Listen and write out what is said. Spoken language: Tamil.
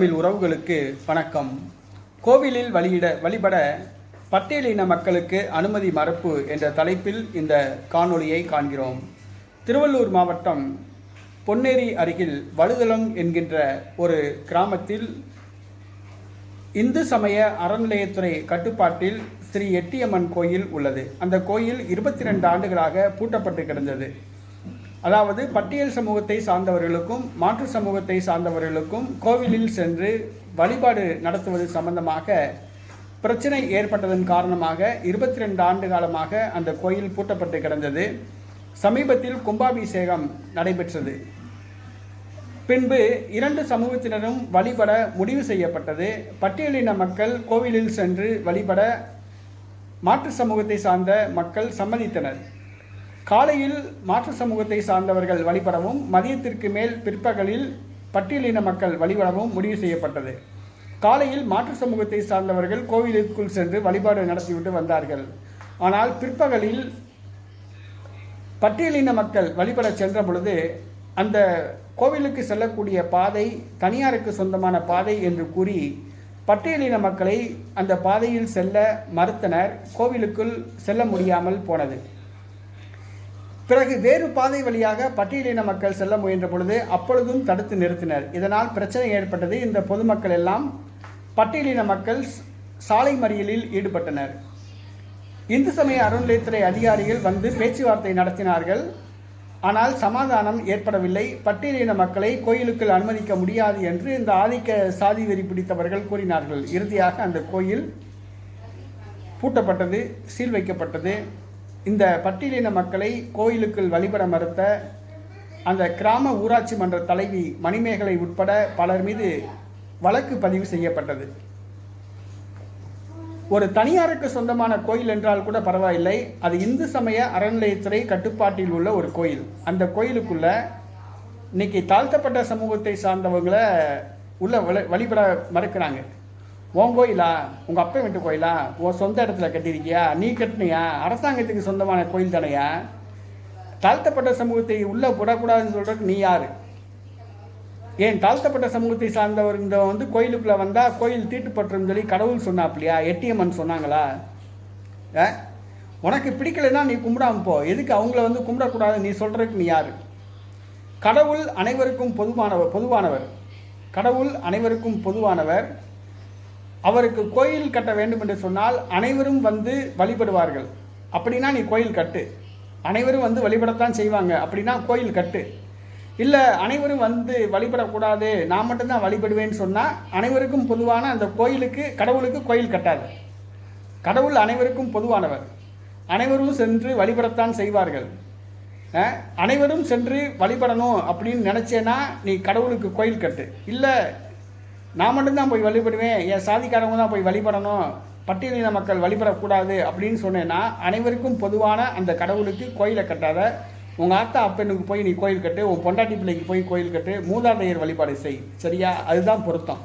தமிழ் உறவுகளுக்கு வணக்கம். கோவிலில் வழியிட வழிபட பட்டியலின மக்களுக்கு அனுமதி மறப்பு என்ற தலைப்பில் இந்த காணொளியை காண்கிறோம். திருவள்ளூர் மாவட்டம் பொன்னேரி அருகில் வழுதளம் என்கின்ற ஒரு கிராமத்தில் இந்து சமய அறநிலையத்துறை கட்டுப்பாட்டில் ஸ்ரீ எட்டியம்மன் கோயில் உள்ளது. அந்த கோயில் இருபத்தி ரெண்டு ஆண்டுகளாக பூட்டப்பட்டு கிடந்தது. அதாவது பட்டியல் சமூகத்தை சார்ந்தவர்களுக்கும் மாற்று சமூகத்தை சார்ந்தவர்களுக்கும் கோவிலில் சென்று வழிபாடு நடத்துவது சம்பந்தமாக பிரச்சனை ஏற்பட்டதன் காரணமாக இருபத்தி ரெண்டு ஆண்டு காலமாக அந்த கோயில் பூட்டப்பட்டு கிடந்தது. சமீபத்தில் கும்பாபிஷேகம் நடைபெற்றது. பின்பு இரண்டு சமூகத்தினரும் வழிபட முடிவு செய்யப்பட்டது. பட்டியலின மக்கள் கோவிலில் சென்று வழிபட மாற்று சமூகத்தை சார்ந்த மக்கள் சம்மதித்தனர். காலையில் மாற்று சமூகத்தை சார்ந்தவர்கள் வழிபடவும் மதியத்திற்கு மேல் பிற்பகலில் பட்டியலின மக்கள் வழிபடவும் முடிவு செய்யப்பட்டது. காலையில் மாற்று சமூகத்தை சார்ந்தவர்கள் கோவிலுக்குள் சென்று வழிபாடு நடத்திவிட்டு வந்தார்கள். ஆனால் பிற்பகலில் பட்டியலின மக்கள் வழிபட சென்ற பொழுது அந்த கோவிலுக்கு செல்லக்கூடிய பாதை தனியாருக்கு சொந்தமான பாதை என்று கூறி பட்டியலின மக்களை அந்த பாதையில் செல்ல மறுத்தனர். கோவிலுக்குள் செல்ல முடியாமல் போனது. பிறகு வேறு பாதை வழியாக பட்டியலின மக்கள் செல்ல முயன்ற பொழுது அப்பொழுதும் தடுத்து நிறுத்தினர். இதனால் பிரச்சனை ஏற்பட்டது. இந்த பொதுமக்கள் எல்லாம் பட்டியலின மக்கள் சாலை மறியலில் ஈடுபட்டனர். இந்து சமய அறநிலையத்துறை அதிகாரிகள் வந்து பேச்சுவார்த்தை நடத்தினார்கள். ஆனால் சமாதானம் ஏற்படவில்லை. பட்டியலின மக்களை கோயிலுக்குள் அனுமதிக்க முடியாது என்று இந்த ஆதிக்க சாதி வெறி பிடித்தவர்கள் கூறினார்கள். இறுதியாக அந்த கோயில் பூட்டப்பட்டது சீல் வைக்கப்பட்டது. இந்த பட்டியலின மக்களை கோயிலுக்குள் வழிபட மறுத்த அந்த கிராம ஊராட்சி மன்ற தலைவி மணிமேகலை உட்பட பலர் மீது வழக்கு பதிவு செய்யப்பட்டது. ஒரு தனியாருக்கு சொந்தமான கோயில் என்றால் கூட பரவாயில்லை. அது இந்து சமய அறநிலையத்துறை கட்டுப்பாட்டில் உள்ள ஒரு கோயில். அந்த கோயிலுக்குள்ள இன்னைக்கு தாழ்த்தப்பட்ட சமூகத்தை சார்ந்தவங்களை உள்ள வழிபட மறுக்கிறாங்க. உன் கோயிலா? உங்கள் அப்பா வீட்டு கோயிலா? உன் சொந்த இடத்துல கட்டியிருக்கியா? நீ கட்டினியா? அரசாங்கத்துக்கு சொந்தமான கோயில் தானையா? தாழ்த்தப்பட்ட சமூகத்தை உள்ளே விடக்கூடாதுன்னு சொல்கிறதுக்கு நீ யார்? ஏன் தாழ்த்தப்பட்ட சமூகத்தை சார்ந்தவர் இந்த வந்து கோயிலுக்குள்ளே வந்தால் கோயில் தீட்டுப்பட்டுரும் சொல்லி கடவுள் சொன்னாப்லையா எட்டியம்மன் சொன்னாங்களா? ஆ? உனக்கு பிடிக்கலைன்னா நீ கும்பிடாம போ. எதுக்கு அவங்கள வந்து கும்பிடக்கூடாது நீ சொல்கிறதுக்கு நீ யார்? கடவுள் அனைவருக்கும் பொதுவானவர் பொதுவானவர். கடவுள் அனைவருக்கும் பொதுவானவர். அவருக்கு கோயில் கட்ட வேண்டும் என்று சொன்னால் அனைவரும் வந்து வழிபடுவார்கள். அப்படின்னா நீ கோயில் கட்டு. அனைவரும் வந்து வழிபடத்தான் செய்வாங்க. அப்படின்னா கோயில் கட்டு. இல்லை அனைவரும் வந்து வழிபடக்கூடாது. நான் மட்டும்தான் வழிபடுவேன்னு சொன்னால் அனைவருக்கும் பொதுவான அந்த கோயிலுக்கு கடவுளுக்கு கோயில் கட்டாது. கடவுள் அனைவருக்கும் பொதுவானவர். அனைவரும் சென்று வழிபடத்தான் செய்வார்கள். அனைவரும் சென்று வழிபடணும் அப்படின்னு நினச்சேன்னா நீ கடவுளுக்கு கோயில் கட்டு. இல்லை நான் மட்டும்தான் போய் வழிபடுவேன். என் சாதிக்காரவங்க தான் போய் வழிபடணும். பட்டியலின மக்கள் வழிபடக்கூடாது அப்படின்னு சொன்னேன்னா அனைவருக்கும் பொதுவான அந்த கடவுளுக்கு கோயிலை கட்டாத உங்கள் ஆத்தா அப்பனுக்கு போய் நீ கோயில் கட்டு உன் பொண்டாட்டி பிள்ளைக்கு போய் கோயில் கட்டு மூதாதையர் வழிபாடு செய். சரியா? அதுதான் பொருத்தம்.